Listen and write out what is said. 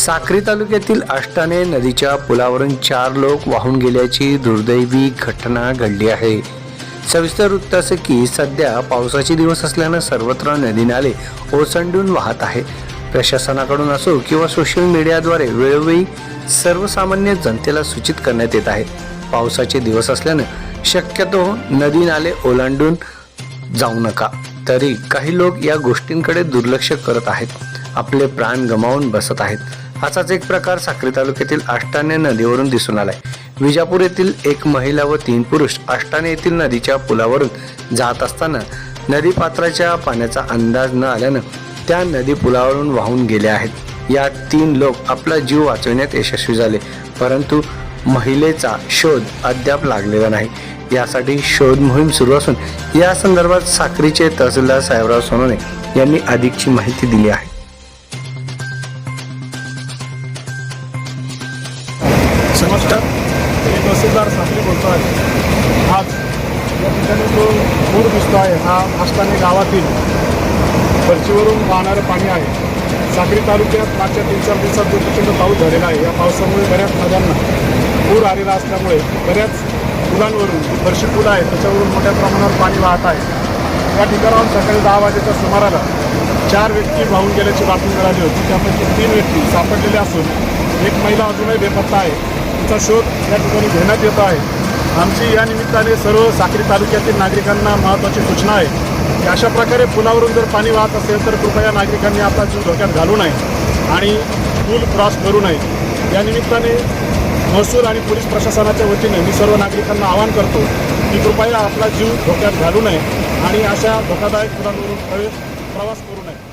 साक्री तालुक्यातील आष्टाने नदीच्या पुलावरून चार लोक वाहून गेल्याची दुर्दैवी घटना घडली आहे. सविस्तर वृत्त असे की सध्या पावसाचे दिवस असल्यानं सर्वत्र नदी नाले ओसंडून वाहत आहे. प्रशासनाकडून असो किंवा सोशल मीडियाद्वारे वेळोवेळी सर्वसामान्य जनतेला सूचित करण्यात येत आहे. पावसाचे दिवस असल्यानं शक्यतो नदी नाले ओलांडून जाऊ नका. तरी काही लोक या गोष्टींकडे दुर्लक्ष करत आहेत. आपले प्राण गमावून बसत आहेत. असाच एक प्रकार साक्री तालुक्यातील आष्टाने नदीवरून दिसून आलाय. विजापूर येथील एक महिला व तीन पुरुष आष्टाने येथील नदीच्या पुलावरून जात असताना नदी पात्राच्या पाण्याचा अंदाज न आल्यानं त्या नदी पुलावरून वाहून गेले आहेत. या तीन लोक आपला जीव वाचवण्यात यशस्वी झाले परंतु महिलेचा शोध अद्याप लागलेला नाही. यासाठी शोध मोहीम सुरू असून या संदर्भात साक्रीचे तहसीलदार साहेबराव सोनोने यांनी अधिकची माहिती दिली आहे. नमस्कार. मी तहसीलदार साखरी बोलतो आहे आज या ठिकाणी जो पूर दिसतो आहे हा आष्टाने गावातील फरचीवरून वाहणारं पाणी आहे. साक्री तालुक्यात मागच्या तीन चार दिवसात जो प्रचंड पाऊस झालेला आहे या पावसामुळे बऱ्याच नद्यांना पूर आलेला असल्यामुळे बऱ्याच पुलांवरून फरशी पूल आहे त्याच्यावरून मोठ्या प्रमाणावर पाणी वाहत आहे. या ठिकाणाहून सकाळी दहा वाजेच्या सुमाराला चार व्यक्ती वाहून गेल्याची बातमी मिळाली होती. त्यापैकी तीन व्यक्ती सापडलेले असून एक महिला अजूनही बेपत्ता आहे. तिचा शोध या ठिकाणी घेण्यात येतो आहे. आमची या निमित्ताने सर्व साक्री तालुक्यातील नागरिकांना महत्त्वाची सूचना आहे की अशा प्रकारे पुलावरून जर पाणी वाहत असेल तर कृपया नागरिकांनी आपला जीव धोक्यात घालू नये आणि पूल क्रॉस करू नये. या निमित्ताने महसूल आणि पोलीस प्रशासनाच्या वतीने मी सर्व नागरिकांना आवाहन करतो की कृपया आपला जीव धोक्यात घालू नये आणि अशा धोकादायक पुलांवरून प्रवेश प्रवास करू नये.